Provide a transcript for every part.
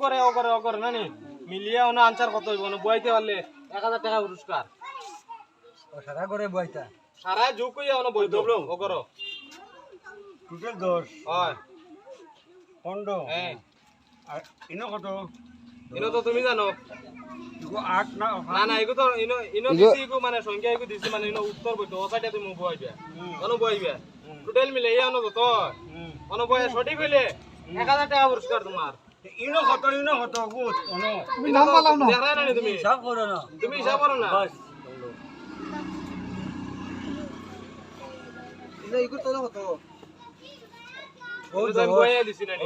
করে ও করে ও করে না মিলিয়ে ওনা আনসার কত হইব না বইতে পারলে এক হাজার টাকা পুরস্কার সারা করে বইতা সারা যুগ কইয়া ওনা বই দবলো ও করো টোটাল দশ হয় পনেরো হ্যাঁ আর ইনো কত? ইনো তো তুমি জানো। আট না না না এগো তো ইনো ইনো দিছি এগো মানে সংখ্যা এগো দিছি মানে ইনো উত্তর বইতো ও সাইডে তুমি বইবে কোন বইবে টোটাল মিলে ইয়া ono তো কোন বই সঠিক হইলে এক হাজার টাকা পুরস্কার তোমার ইনো কত ইনো কত অনো। তুমি নাম পালাও না দেখা না তুমি? সব করো না। তুমি হিসাব করো না? বইয়ে না নি।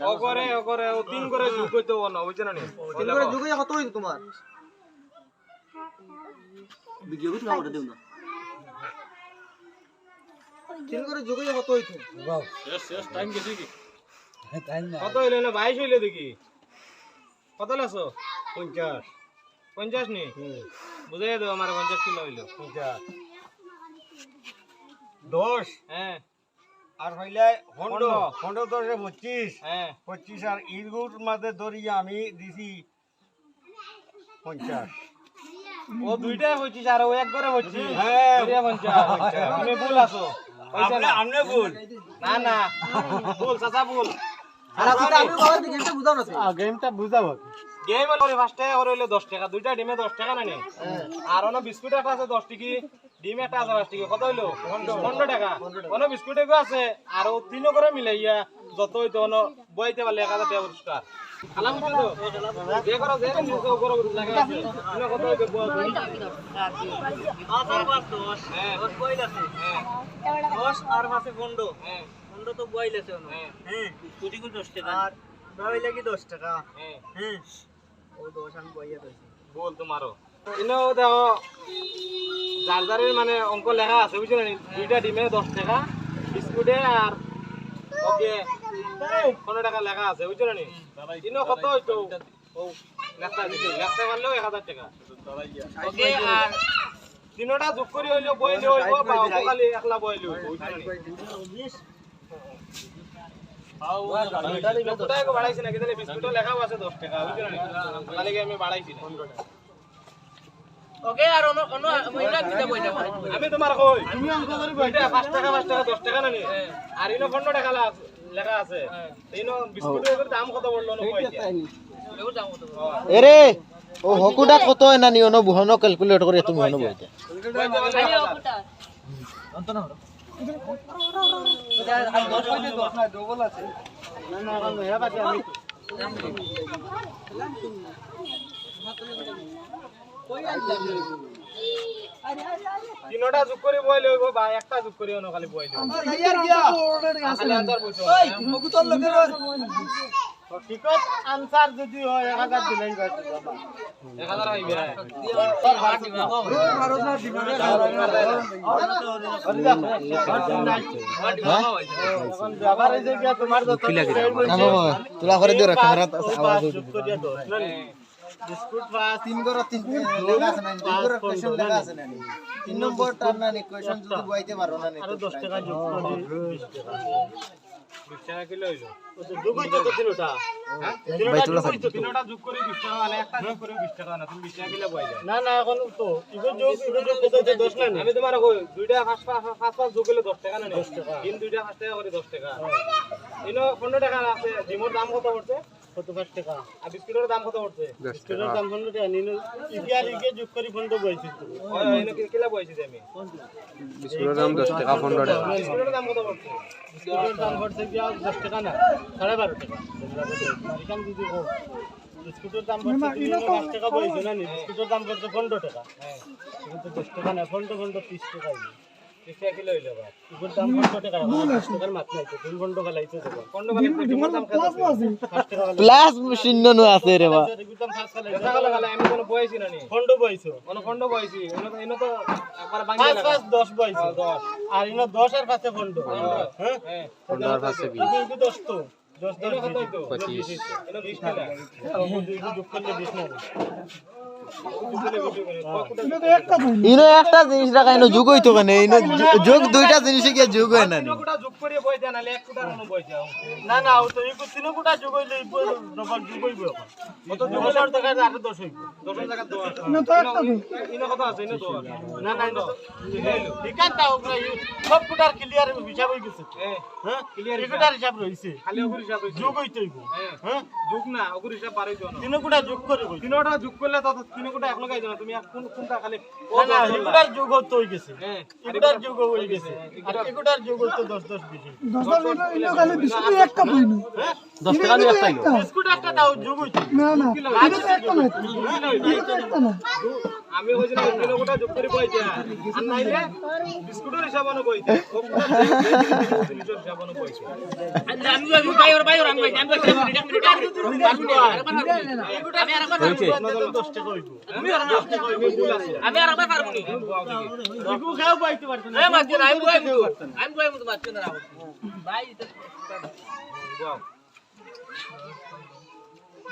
ও করে ও করে ও তিন করে যোগ করতে হব না বুঝছ না নি তিন করে যোগ কত হইতো তোমার? ভিডিও কিছু ওটা দেও না। তিন করে যোগে কত হইতো বাও টাইম গেছে কি? কত হইলে না বাইশ হইলে দেখি। কত লাছো পঞ্চাশ। পঞ্চাশ নি? বুঝাই দেবো আমার পঞ্চাশ কিলো হইল। পঞ্চাশ। দশ। হ্যাঁ। আর হইলে পনেরো। পনেরো দশে পঁচিশ। হ্যাঁ। পঁচিশ আর ইরগুর মাঝে ধরিয়ে আমি দিছি পঞ্চাশ। ও দুইটাই হচ্ছিস আর ও এক করে হচ্ছি হ্যাঁ। তুমি ভুল আছো। না। ভুল। না না। ভুল চাচা ভুল। আমি গেমটা বুঝাবো। গেম হলো ফার্স্টে ওর হইল দশ টাকা দুইটা ডিমে দশ টাকা নানি। আর অন্য বিস্কুট একটা আছে দশ টিকি ডিম একটা আছে পাঁচ টিকি কত হইল? পনেরো। টাকা। অন্য বিস্কুট এগো আছে আর ও তিনও করে মিলে ইয়া যত হইতো অন্য বইতে পারলে এক হাজার টাকা পুরস্কার। খালাম তো? যে করো যে করো লাগা আছে। কত হইতো বল? হ্যাঁ। হ্যাঁ। দশ আর মাসে পনেরো। হ্যাঁ। পনেরো তো বই লেছে হ্যাঁ। হ্যাঁ। কোটি কোটি দশ টাকা। আর লাগি দশ টাকা? হ্যাঁ। বল মানে অঙ্ক লেখা আছে বুঝছ না দুইটা ডিমে দশ টাকা, বিস্কুটে আর ওকে পনেরো টাকা লেখা আছে বুঝছ না ইনো কত হইতো লেখা এক হাজার টাকা। ওকে তিনোটা যোগ করে হইলেও বইলে হইব বা খালি একলা বুঝছ না? কোথায় বাড়াইছি না কিন্তু বিস্কুটও লেখাও আছে দশ টাকা বুঝছ না তাহলে কি আমি বাড়াইছি না ওকে আর অন্য অন্য মহিলা দিতে বইটা আমি তোমার কই তুমি অঙ্ক করে বইটা 5 টাকা 5 টাকা 10 টাকা না নি আর ইনো 15 টাকা লা- লেখা আছে। ইনো বিস্কুটের দাম কত বলল না কই এরে ও হকুটা কত না নিও ন বুহনো ক্যালকুলেট করে তুমি হনো বইতে তিনটা যোগ করে বইলে হইব বা একটা যোগ করে অন্য খালি বইলে আনসার আনসার যদি হয় এক হাজার দিলেই পারছি 1000 হইবে এখন যাবার এই যে তোমার যত না বাবা। তোলা করে দিও আওয়াজ বিস্কুট পাস তিন করে তিন লেখা আছে না তিন করে কোশ্চেন লেখা আছে না তিন নম্বর টার না নি কোশ্চেন যদি বইতে পারো না আরও দশ টাকা যোগ করি বিশ 20 টাকা। কিলো হইল। যোগ হইতো তো তিনটা। ভাই তোলা থাক তিনটা। যোগ করে 20 টাকা একটা যোগ করে 20 টাকা না তুমি 20 টাকা কিলো বইলে না না এখন তো ইগো যোগ ইগো যোগ কত হচ্ছে দশ আমি তোমার দুইটা পাঁচ পাঁচ পাঁচ পাঁচ যোগ করলে 10 টাকা না 10 টাকা। দিন দুইটা 5 টাকা করে 10 টাকা। 15 টাকা আছে ডিমোর দাম কত পড়ছে? কত টাকা আর বিস্কুটের দাম কত পড়ছে? বিস্কুটের দাম পনেরো টাকা নিন ইগে আর ইগে যোগ করি পনেরো বইছি ওই ইনো কি কিলা বইছি আমি? বিস্কুটের দাম দশ টাকা পনেরো টাকা। বিস্কুটের দাম কত পড়ছে? বিস্কুটের দাম পড়ছে কি আর দশ টাকা না সাড়ে বারো টাকা। মারিকাম যদি হোক বিস্কুটের দাম পড়ছে কি টাকা বইছে না নি? বিস্কুটের দাম পড়ছে পনেরো টাকা। কিন্তু দশ টাকা না পনেরো পনেরো ত্রিশ টাকা মানে প্লাস শূন্য নো। আছে। রে বা আর ইনো দশ আর পাঁচে খন্ড হ্যাঁ? হ্যাঁ দশ তো। পঁচিশ। এনে 20 টাকা এগুলো যোগ করলে বিশ না ইনো একটা জিনিস। রাখা ইনো যুগ হইতো কেন? ইনো যুগ দুইটা জিনিস কি যুগ হয় না কোটা করে বই দেন নালে এক কোটার অনু বই যাও না না ও তো এগুলো তিন কোটা যোগ হইলে ডবল যোগ হইব কত যোগ হইলে আর টাকা আরও দশ হইব। দশের জায়গা দশ। ইনো কত আছে ইনো দশ না না না ঠিকান দাও সব কোটার ক্লিয়ার হিসাব হয়ে। গেছে হ্যাঁ হ্যাঁ ক্লিয়ার কোটার হিসাব রইছে। খালি যোগ হইতে হ্যাঁ। হ্যাঁ? যোগ না ওগুর হিসাব পারে তো না তিন কোটা যোগ করে হইব তিনটা যোগ করলে তত তিন কোটা এক লগাই দাও তুমি কোন কোনটা খালি না না দশ বললা। এগুলার যোগ হতে গেছে। যোগ গেছে। আর এগুলার যোগ হতে দশ দশ বিশ। হইব। দশ টাকা একটা বিস্কুট একটা দাও যোগ হইতে আমি কোটা যোগ করে বই দেয়া আর নাইলে বিস্কুটের হিসাব অনু বই দেয়া ও কোটা জিনিসের হিসাব অনু বই দেয়া দশ টাকা হইব এগুলো খেয়েও পাইতে পারছেন না। পঁচিশ টাকা হব ভাই কইছে না। বল তুমি আর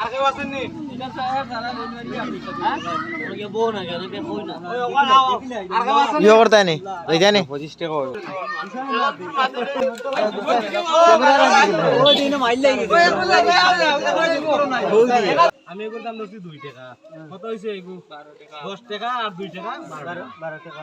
আর কেউ আছেন ইয়ে করতে নি? ওইটা নি পঁচিশ টাকা আমি এগুলো দাম নিচ্ছি দুই টাকা। কত হয়েছে এগু? দশ টাকা আর দুই টাকা? বারো। বারো টাকা।